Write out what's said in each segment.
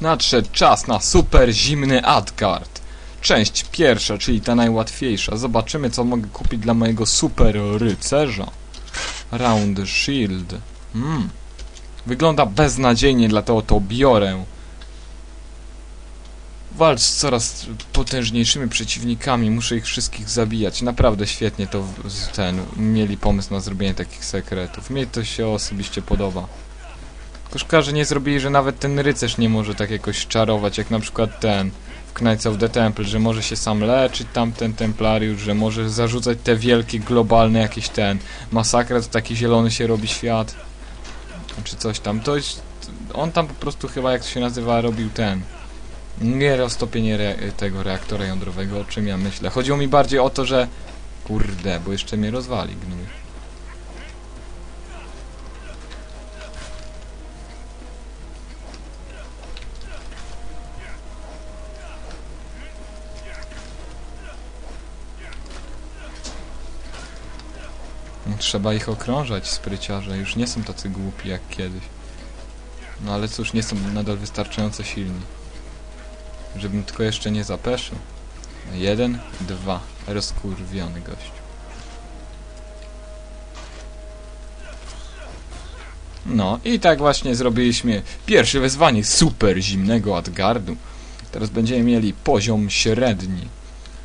Nadszedł czas na super zimny Adgard. Część pierwsza, czyli ta najłatwiejsza. Zobaczymy, co mogę kupić dla mojego super rycerza. Round Shield. Mm. Wygląda beznadziejnie, dlatego to biorę. Walcz z coraz potężniejszymi przeciwnikami, muszę ich wszystkich zabijać. Naprawdę świetnie to ten mieli pomysł na zrobienie takich sekretów. Mnie to się osobiście podoba. Że nie zrobili, że nawet ten rycerz nie może tak jakoś czarować, jak na przykład ten w Knights of the Temple, że może się sam leczyć tamten templariusz, że może zarzucać te wielkie, globalne jakieś ten masakra, to taki zielony się robi świat. Czy coś tam. To jest, on tam po prostu chyba, jak to się nazywa, robił ten nie roztopienie re tego reaktora jądrowego, o czym ja myślę. Chodziło mi bardziej o to, że kurde, bo jeszcze mnie rozwali gnój. Trzeba ich okrążać, spryciarze. Już nie są tacy głupi jak kiedyś. No ale cóż, nie są nadal wystarczająco silni. Żebym tylko jeszcze nie zapeszył. Jeden, dwa. Rozkurwiony gość. No i tak właśnie zrobiliśmy pierwsze wezwanie super zimnego Adgardu. Teraz będziemy mieli poziom średni.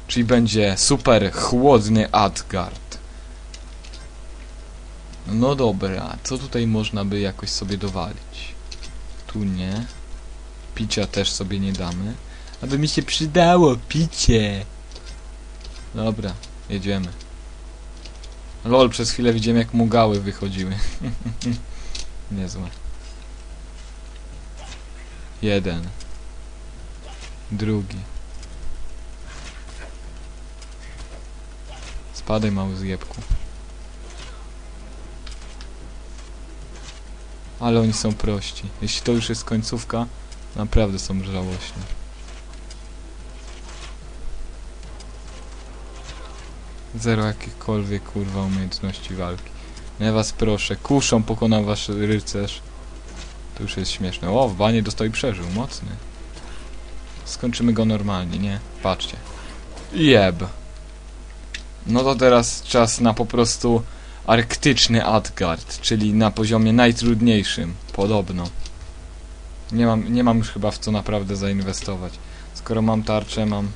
Czyli będzie super chłodny Adgard. No dobra, co tutaj można by jakoś sobie dowalić? Tu nie. Picia też sobie nie damy. Aby mi się przydało picie. Dobra, jedziemy. Lol, przez chwilę widziałem jak mugały wychodziły. Niezłe. Jeden. Drugi. Spadaj mały zjebku. Ale oni są prości. Jeśli to już jest końcówka, naprawdę są żałośni. Zero jakichkolwiek kurwa umiejętności walki. Nie was proszę, kuszą pokonał wasz rycerz. To już jest śmieszne. O, w banie dostał i przeżył, mocny. Skończymy go normalnie, nie? Patrzcie. Jeb. No to teraz czas na po prostu arktyczny Adgard, czyli na poziomie najtrudniejszym, podobno. Nie mam, nie mam już chyba w co naprawdę zainwestować. Skoro mam tarczę, mam...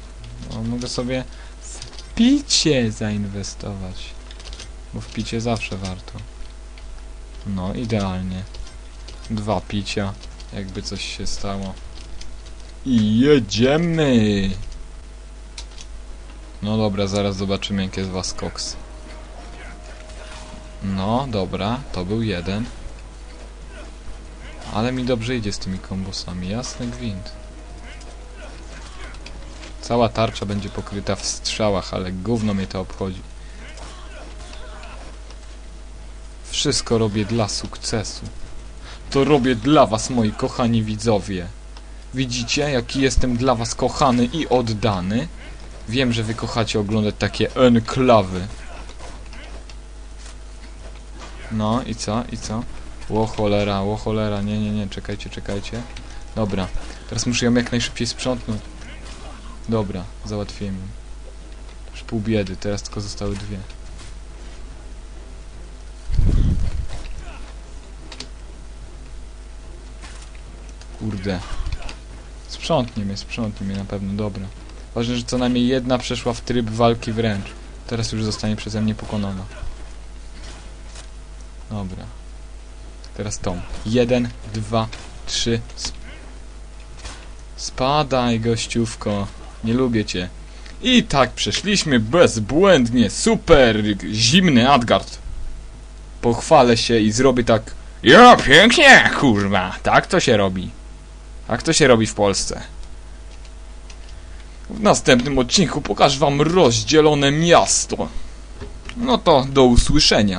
No, mogę sobie w picie zainwestować. Bo w picie zawsze warto. No, idealnie. Dwa picia, jakby coś się stało. I jedziemy! No dobra, zaraz zobaczymy jak jest was koks. No, dobra, to był jeden. Ale mi dobrze idzie z tymi kombosami, jasny gwint. Cała tarcza będzie pokryta w strzałach, ale gówno mnie to obchodzi. Wszystko robię dla sukcesu. To robię dla was, moi kochani widzowie. Widzicie, jaki jestem dla was kochany i oddany? Wiem, że wy kochacie oglądać takie enklawy. No i co? I co? Ło cholera, ło cholera, nie, nie, nie, czekajcie, czekajcie. Dobra, teraz muszę ją jak najszybciej sprzątnąć. Dobra, załatwiłem ją. Już pół biedy, teraz tylko zostały dwie. Kurde. Sprzątnie mnie, sprzątnie mnie na pewno, dobra. Ważne, że co najmniej jedna przeszła w tryb walki wręcz. Teraz już zostanie przeze mnie pokonana. Dobra. Teraz tą. Jeden, dwa, trzy. Sp Spadaj, gościówko. Nie lubię cię. I tak przeszliśmy bezbłędnie. Super zimny Adgard. Pochwalę się i zrobię tak. Ja, pięknie, kurwa. Tak to się robi. Tak to się robi w Polsce. W następnym odcinku pokażę wam rozdzielone miasto. No to do usłyszenia.